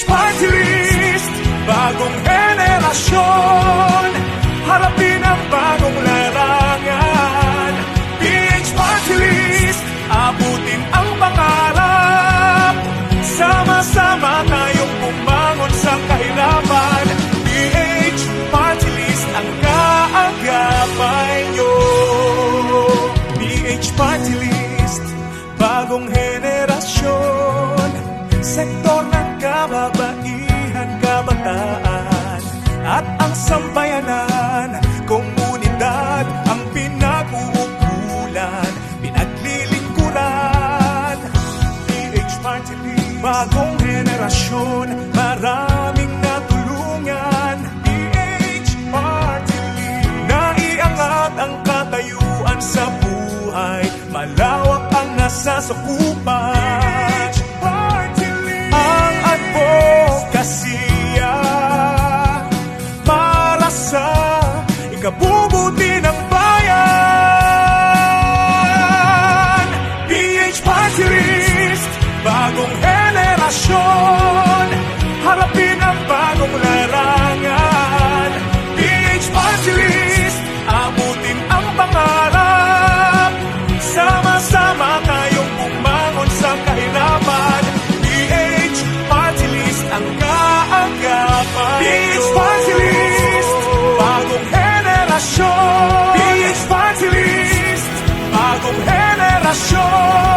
PH Party List Bagong henerasyon Harapin ang bagong larangan. PH Party List Abutin ang pangarap. Sama-sama tayong bumangon sa kahirapan PH Party List ang kaagapay nyo. PH Party List Bagong henerasyon Sektor ng kababaihan, sambayanan Komunidad ang pinag-uukulan Pinaglilingkuran. PH Party List Bagong henerasyon Maraming natulungan. PH Party List Naiangat ang katayuan sa buhay. Malawak ang nasasakupan pag-asa Ikabubuti na henerasyon, pięć facylist, bagong henerasyon.